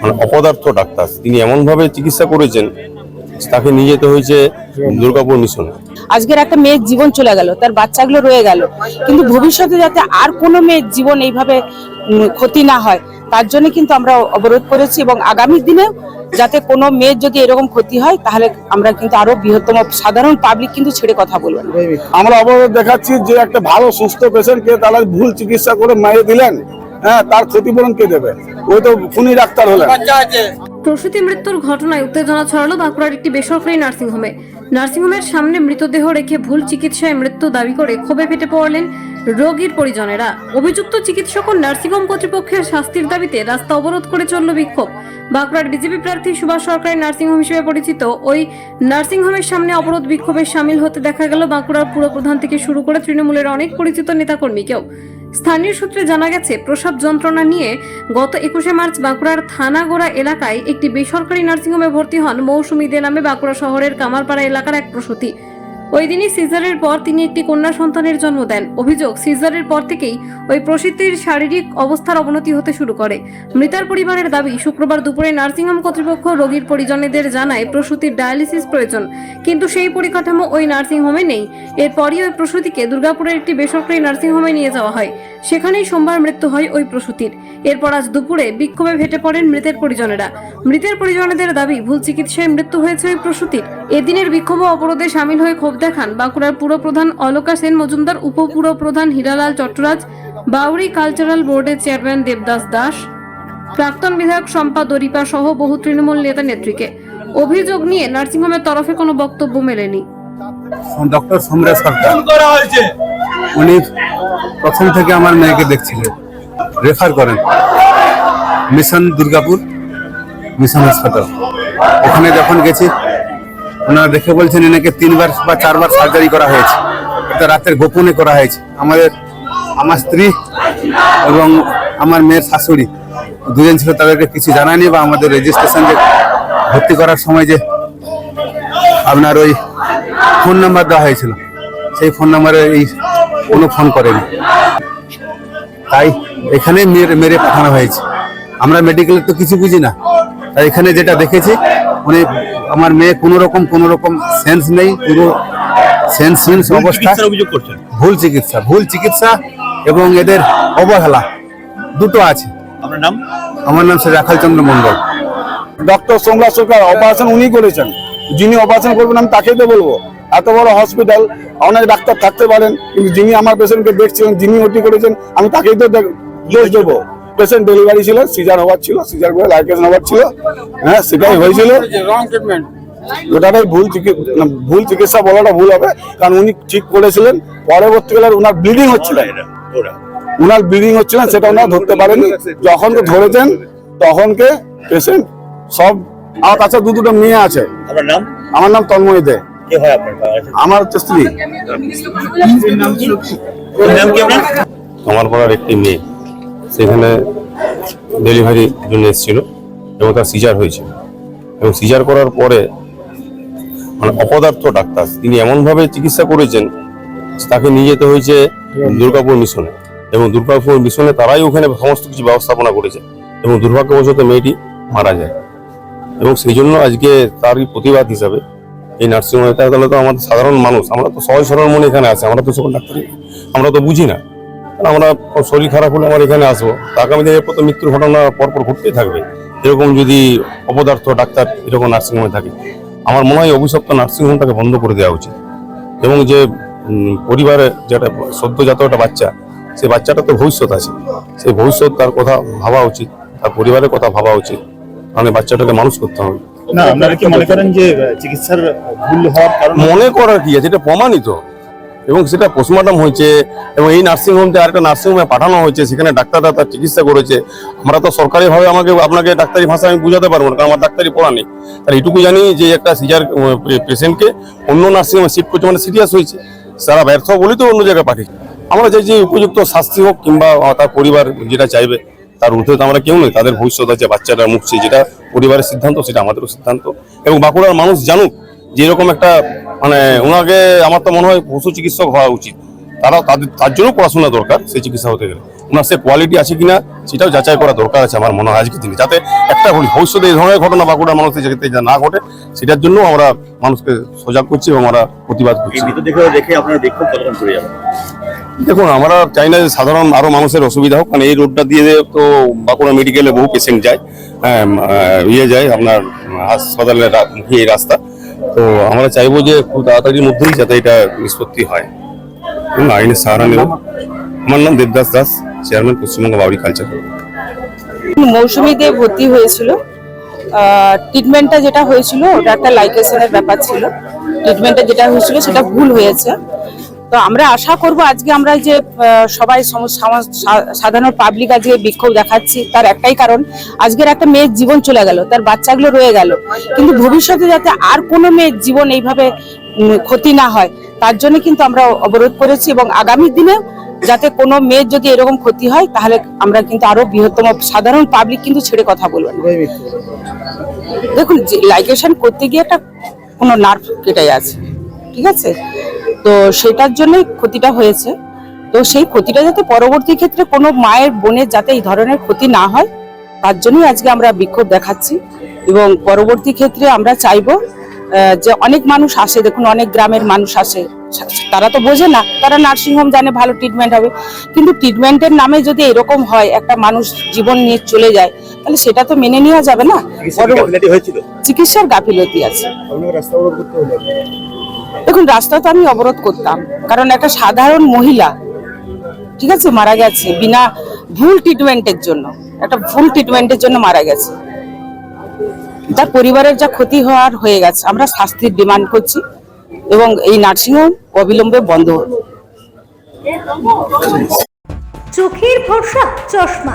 মানে অপদার্থ ডাক্তার তিনি এমনভাবে চিকিৎসা করেছেন তাকে নিয়ে যেতে হয়েছে দুর্গাপুর মিশনে। আজকের একটা মেয়ের জীবন চলে গেল তার বাচ্চাগুলো রয়ে গেল কিন্তু ভবিষ্যতে যাতে আর কোনো মেয়ের জীবন এইভাবে ক্ষতি না হয় তার জন্য কিন্তু আমরা অবরোধ করেছি এবং আগামী দিনে যাতে কোনো মেয়ের যদি এরকম ক্ষতি হয় তাহলে আমরা কিন্তু আরও বৃহত্তম সাধারণ পাবলিক কিন্তু ছেড়ে কথা বলবেন আমরা অবরোধ দেখাচ্ছি যে একটা ভালো সুস্থ পেশেন্টকে তারা ভুল চিকিৎসা করে মেরে দিলেন হ্যাঁ তার ক্ষতিপূরণ কে দেবে? ওই তো খুনি ডাক্তার হলেন। প্রসূতি মৃত্যুর ঘটনায় উত্তেজনা ছড়ালো বাঁকুড়ার একটি বেসরকারি নার্সিংহোমে। নার্সিংহোমের সামনে মৃতদেহ রেখে ভুল চিকিৎসায় মৃত্যু দাবি করে ক্ষোভে ফেটে পড়লেন রোগীর পরিজনেরা। অভিযুক্ত চিকিৎসক ও নার্সিংহোম কর্তৃপক্ষের শাস্তির দাবিতে রাস্তা অবরোধ করে চলল বিক্ষোভ। বাঁকুড়ার বিজেপি প্রার্থী সুভাষ সরকারি নার্সিংহোম হিসেবে পরিচিত ওই নার্সিংহোমের সামনে অবরোধ বিক্ষোভে সামিল হতে দেখা গেল বাঁকুড়ার পুরপ্রধান থেকে শুরু করে তৃণমূলের অনেক পরিচিত নেতাকর্মীকেও। স্থানীয় সূত্রে জানা গেছে প্রসব যন্ত্রণা নিয়ে গত একুশে মার্চ বাঁকুড়ার থানাগোড়া এলাকায় একটি বেসরকারি নার্সিংহোমে ভর্তি হন মৌসুমী দে নামে বাঁকুড়া শহরের কামারপাড়া এলাকার এক প্রসূতি। ওই দিনই সিজারের পর তিনি একটি কন্যা সন্তানের জন্ম দেন। অভিযোগ, সিজারের পর থেকেই ওই প্রসূতির শারীরিক অবস্থার অবনতি হতে শুরু করে। মৃতার পরিবারের দাবি, শুক্রবার দুপুরে নার্সিংহোম কর্তৃপক্ষ রোগীর পরিজনেদের জানায় প্রসূতির ডায়ালিসিস প্রয়োজন। কিন্তু সেই পরিকাঠামো ওই নার্সিংহোমে নেই। এরপরই ওই প্রসূতিকে দুর্গাপুরের একটি বেসরকারি নার্সিংহোমে নিয়ে যাওয়া হয়। সেখানেই সোমবার মৃত্যু হয় ওই প্রসূতির। এরপর আজ দুপুরে বিক্ষোভে ফেটে পড়েন মৃতের পরিজনেরা। মৃতের পরিজনেদের দাবি, ভুল চিকিৎসায় মৃত্যু হয়েছে ওই প্রসূতির। এদিনের বিক্ষোভ অবরোধে সামিল হয়ে ক্ষোভ দেখান বাঁকুড়ার পুরপ্রধান অলকা সেন মজুমদার উপপুরপ্রধান হীরালাল চট্টরাজ বাউরি কালচারাল বোর্ডের চেয়ারম্যান দেবদাস দাস প্রাক্তন বিধায়ক শম্পা দরিপা সহ বহু তৃণমূল নেতা নেত্রীকে। অভিযোগ নিয়ে নার্সিংহোমের তরফে কোনো বক্তব্য মেলেনি। ডক্টর সমরেশ সরকার। উনি প্রথম থেকে আমার মেয়েকে দেখছিলেন। রেফার করেন। মিশন দুর্গাপুর মিশন হাসপাতাল। ওখানে যখন গেছি ওনারা দেখে বলছেন এনাকে তিনবার বা চারবার সার্জারি করা হয়েছে। এটা রাতের গোপনে করা হয়েছে। আমাদের, আমার স্ত্রী এবং আমার মেয়ের শাশুড়ি দুজন ছিল, তাদেরকে কিছু জানায়নি বা আমাদের রেজিস্ট্রেশন যে ভর্তি করার সময় যে আপনার ওই ফোন নাম্বার দেওয়া হয়েছিল, সেই ফোন নাম্বারে এই কোনো ফোন করেনি। তাই এখানে মেরে মেরে পাঠানো হয়েছে। আমরা মেডিকেলের তো কিছু বুঝি না। তাই এখানে যেটা দেখেছি উনি আমার মেয়ে কোনো রকম কোনো রকম সেন্স নেই পুরো সেন্স সেন্স অবস্থা। অভিযোগ করছেন? ভুল চিকিৎসা ভুল চিকিৎসা এবং এদের অবহেলা দুটো আছে। আপনার নাম? আমার নাম শ্রী রাখাল চন্দ্র মন্ডল ডক্টর সোমরাজ সরকার অপারেশন উনি করেছেন। যিনি অপারেশন করবেন আমি তাকেই তো বলব। এত বড় হসপিটাল অনেক ডাক্তার থাকতে পারেন কিন্তু যিনি আমার পেশেন্টকে দেখছিলেন যিনি ওটি করেছেন আমি তাকেই তো দেখ- দোষ দেবো। পেশেন্ট ডেলিভারি ছিল সিজার হওয়ার ছিল সিজার করে লাইকেশন হওয়ার ছিল। হ্যাঁ সেটাই হয়েছিল। ওটাটাই ভুল ভুল চিকিৎসা বলাটা ভুল হবে কারণ উনি ঠিক করেছিলেন। পরবর্তীকালে ওনার ব্লিডিং হচ্ছিল। উনার ব্লিডিং হচ্ছিলেন সেটা ওনারা ধরতে পারেনি যখন কে ধরেছেন তখনকে পেশেন্ট সব আমার কাছে দু দুটো মেয়ে আছে। আপনার নাম? আমার নাম তন্ময় দে। কে হয় আপনার? আমার হচ্ছে স্ত্রী। নাম আমার পাড়ার একটি মেয়ে। সেখানে ডেলিভারির জন্য এসেছিল এবং তার সিজার হয়েছিল। এবং সিজার করার পরে মানে অপদার্থ ডাক্তার, তিনি এমনভাবে চিকিৎসা করেছেন, তাকে নিয়ে যেতে হয়েছে দুর্গাপুর মিশনে এবং দুর্গাপুর মিশনে তারাই ওখানে সমস্ত কিছু ব্যবস্থাপনা করেছে এবং দুর্ভাগ্যবশত মেয়েটি মারা যায়। এবং সেই জন্য আজকে তারই প্রতিবাদ হিসাবে এই নার্সিংহোমে, তাহলে তো আমাদের সাধারণ মানুষ, আমরা তো সহজ সরল মনে এখানে আছে, আমরা তো সকল ডাক্তারি আমরা তো বুঝি না। আমরা শরীর খারাপ হলে আমার এখানে আসব। আগামী দিনে এরপর তো মৃত্যুর ঘটনা পরপর ঘটতেই থাকবে। এরকম যদি অপদার্থ ডাক্তার এরকম নার্সিংহোমে থাকে আমার মনে হয় অভিশপ্ত নার্সিংহোমটাকে বন্ধ করে দেওয়া উচিত। এবং যে পরিবারে যেটা সদ্যজাত একটা বাচ্চা সেই বাচ্চাটা তো ভবিষ্যৎ আছে। সেই ভবিষ্যৎ তার কথা ভাবা উচিত তার পরিবারের কথা ভাবা উচিত। মানে বাচ্চাটাকে মানুষ করতে হবে। না আপনারা কি মনে করেন যে চিকিৎসার ভুল হওয়ার কারণে মনে করার কি আছে? এটা প্রমাণিত। এবং সেটা পোস্টমর্টম হয়েছে, এবং এই নার্সিংহোমতে আরেকটা নার্সিংহোমে পাঠানো হয়েছে, সেখানে ডাক্তাররা তার চিকিৎসা করেছে। আমরা তো সরকারিভাবে আমাকে, আপনাকে ডাক্তারি ভাষা আমি বুঝাতে পারব না, কারণ আমার ডাক্তারি পড়া নেই। তার এইটুকু জানি যে একটা সিজার পেশেন্টকে অন্য নার্সিংহোমে শিফট করছে মানে সিরিয়াস হয়েছে। সারা ব্যর্থ বলেই তো অন্য জায়গায় পাঠিয়েছে। আমরা চাই যে উপযুক্ত শাস্তি হোক, কিংবা তার পরিবার যেটা চাইবে, তার ঊর্ধ্বে তো আমরা কেউ নেই, তাদের ভবিষ্যৎ আছে বাচ্চাটা মুখছে যেটা পরিবারের সিদ্ধান্ত, সেটা আমাদেরও সিদ্ধান্ত। এবং বাঁকুড়ার মানুষ জানুক যে এরকম একটা মানে ওনাকে আমার তো মনে হয় পশু চিকিৎসক হওয়া উচিত। তারা তাদের তার জন্য পড়াশোনা দরকার সেই চিকিৎসা হতে গেলে। ওনার সে কোয়ালিটি আছে কিনা সেটাও যাচাই করা দরকার আছে আমার মনে হয় আজকের দিনে। যাতে একটা ভবিষ্যতে এই ধরনের ঘটনা বাঁকুড়া মানুষের যাতে যা না ঘটে সেটার জন্য আমরা মানুষকে সজাগ করছি এবং আমরা প্রতিবাদ করছি। দেখে আপনারা বিক্ষোভ কতক্ষণ করে যাবেন দেখুন আমরা চাই না যে সাধারণ আরও মানুষের অসুবিধা হোক কারণ এই রোডটা দিয়ে তো বাঁকুড়া মেডিকেলে বহু পেশেন্ট যায় হ্যাঁ, ইয়ে যায় আপনার হাসপাতালের মুখে এই রাস্তা। তো আমরা চাইব যে খুব তাড়াতাড়ির মধ্যেই যাতে এটা নিষ্পত্তি হয়। আইনের সাহারা নেব। আমার নাম দেবদাস দাস, চেয়ারম্যান পশ্চিমবঙ্গ বাউরি কালচার মৌসুমি দিয়ে ভর্তি হয়েছিল। ট্রিটমেন্টটা যেটা হয়েছিল, ওটা একটা লাইকেশনের ব্যাপার ছিল। ট্রিটমেন্টটা যেটা হয়েছিল, সেটা ভুল হয়েছে। তো আমরা আশা করব আজকে আমরা যে সবাই সাধারণ পাবলিক আজকে বিক্ষোভ দেখাচ্ছি, তার একটাই কারণ, আজকের একটা মেয়ের জীবন চলে গেল, তার বাচ্চাগুলো রয়ে গেল। কিন্তু ভবিষ্যতে যাতে আর কোনো মেয়ের জীবন এইভাবে ক্ষতি না হয়, তার জন্য কিন্তু আমরা অবরোধ করেছি এবং আগামী দিনে যাতে কোনো মেয়ের যদি এরকম ক্ষতি হয়, তাহলে আমরা কিন্তু আরও বৃহত্তম সাধারণ পাবলিক কিন্তু ছেড়ে কথা বলবেন দেখুন লাইকেশন করতে গিয়ে একটা কোনো নার্ভ কেটে আছে ঠিক আছে? তো সেটার জন্যই ক্ষতিটা হয়েছে। তো সেই ক্ষতিটা যাতে পরবর্তী ক্ষেত্রে কোনো মায়ের বোনের যাতে এই ধরনের ক্ষতি না হয় তার জন্যই আজকে আমরা বিক্ষোভ দেখাচ্ছি এবং পরবর্তী ক্ষেত্রে আমরা চাইব যে অনেক মানুষ আসে দেখুন অনেক গ্রামের মানুষ আসে তারা তো বোঝে না তারা নার্সিংহোম জানে ভালো ট্রিটমেন্ট হবে কিন্তু ট্রিটমেন্টের নামে যদি এরকম হয় একটা মানুষ জীবন নিয়ে চলে যায় তাহলে সেটা তো মেনে নেওয়া যাবে না? চিকিৎসার গাফিলতি আছে। দেখুন, রাস্তা তো আমি অবরোধ করতাম, কারণ একটা সাধারণ মহিলা, ঠিক আছে, মারা গেছে বিনা ভুল ট্রিটমেন্টের জন্য, একটা ভুল ট্রিটমেন্টের জন্য মারা গেছে। তার পরিবারের যা ক্ষতি হওয়ার হয়ে গেছে, আমরা শাস্তির ডিমান্ড করছি এবং এই নার্সিংহোম অবিলম্বে বন্ধ চোখের ভরসা, চশমা।